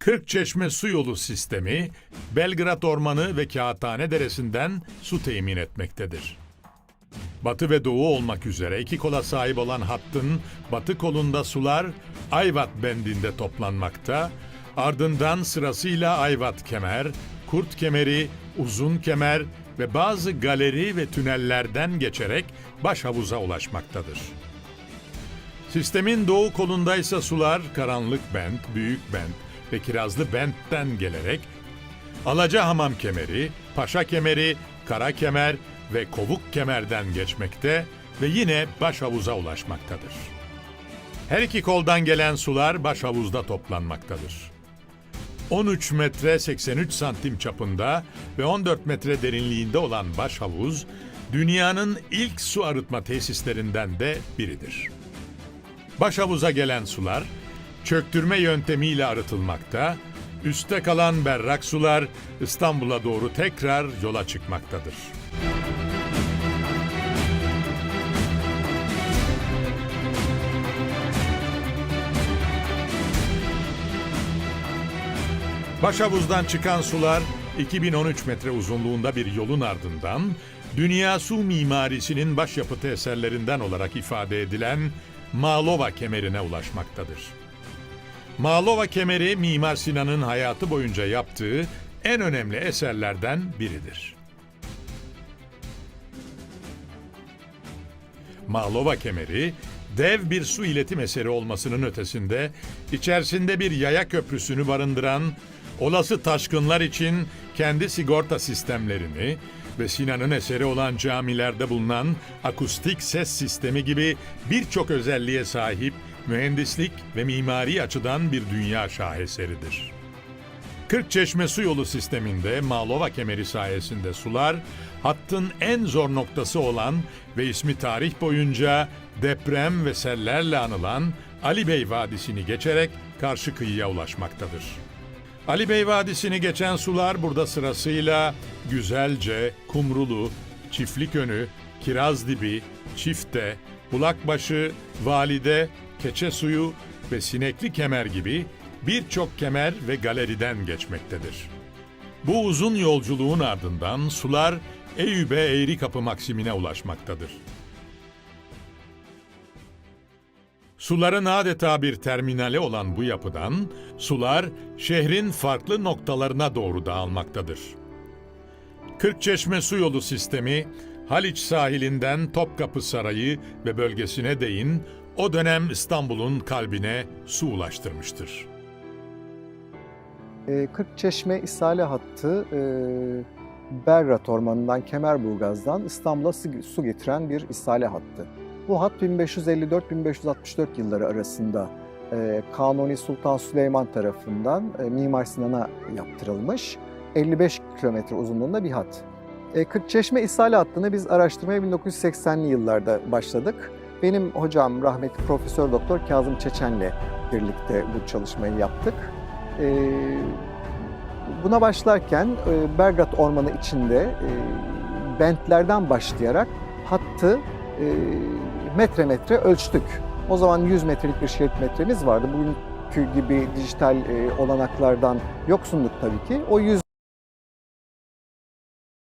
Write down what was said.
Kırkçeşme su yolu sistemi, Belgrad Ormanı ve Kağıthane Deresi'nden su temin etmektedir. Batı ve doğu olmak üzere iki kola sahip olan hattın batı kolunda sular Ayvat bendinde toplanmakta, ardından sırasıyla Ayvat Kemer, Kurt Kemeri, Uzun Kemer ve bazı galeri ve tünellerden geçerek baş havuza ulaşmaktadır. Sistemin doğu kolunda ise sular Karanlık Bent, Büyük Bent ve Kirazlı Bent'ten gelerek Alacahamam Kemeri, Paşa Kemeri, Kara Kemer ve Kovuk Kemer'den geçmekte ve yine baş havuza ulaşmaktadır. Her iki koldan gelen sular baş havuzda toplanmaktadır. 13 metre 83 santim çapında ve 14 metre derinliğinde olan baş havuz, dünyanın ilk su arıtma tesislerinden de biridir. Baş havuza gelen sular çöktürme yöntemiyle arıtılmakta, üste kalan berrak sular İstanbul'a doğru tekrar yola çıkmaktadır. Başhavuzdan çıkan sular 2013 metre uzunluğunda bir yolun ardından dünya su mimarisinin başyapıtı eserlerinden olarak ifade edilen Mağlova kemerine ulaşmaktadır. Mağlova kemeri Mimar Sinan'ın hayatı boyunca yaptığı en önemli eserlerden biridir. Mağlova kemeri, dev bir su iletim eseri olmasının ötesinde, içerisinde bir yaya köprüsünü barındıran, olası taşkınlar için kendi sigorta sistemlerini ve Sinan'ın eseri olan camilerde bulunan akustik ses sistemi gibi birçok özelliğe sahip mühendislik ve mimari açıdan bir dünya şaheseridir. Kırkçeşme su yolu sisteminde Mağlova kemeri sayesinde sular hattın en zor noktası olan ve ismi tarih boyunca deprem ve sellerle anılan Ali Bey Vadisi'ni geçerek karşı kıyıya ulaşmaktadır. Ali Bey Vadisi'ni geçen sular burada sırasıyla Güzelce, Kumrulu, Çiftlikönü, Kirazdibi, Çifte, Bulakbaşı, Valide, Keçe Suyu ve Sinekli Kemer gibi birçok kemer ve galeriden geçmektedir. Bu uzun yolculuğun ardından sular Eyüp'e Eğri Kapı Maksimine ulaşmaktadır. Suların adeta bir terminali olan bu yapıdan sular şehrin farklı noktalarına doğru dağılmaktadır. Kırkçeşme su yolu sistemi Haliç sahilinden Topkapı Sarayı ve bölgesine değin o dönem İstanbul'un kalbine su ulaştırmıştır. E, Kırkçeşme İsale hattı e, Berrat Ormanı'ndan Kemerburgaz'dan İstanbul'a su getiren bir isale hattı. Bu hat 1554-1564 yılları arasında e, Kanuni Sultan Süleyman tarafından e, Mimar Sinan'a yaptırılmış. 55 kilometre uzunluğunda bir hat. E, Kırkçeşme İsale hattını biz araştırmaya 1980'li yıllarda başladık. Benim hocam rahmetli Profesör Doktor Kazım Çeçen'le birlikte bu çalışmayı yaptık. Ee, buna başlarken e, Belgrad Ormanı içinde e, bentlerden başlayarak hattı e, metre metre ölçtük. O zaman 100 metrelik bir şerit metremiz vardı. Bugünkü gibi dijital e, olanaklardan yoksunduk tabii ki. O 100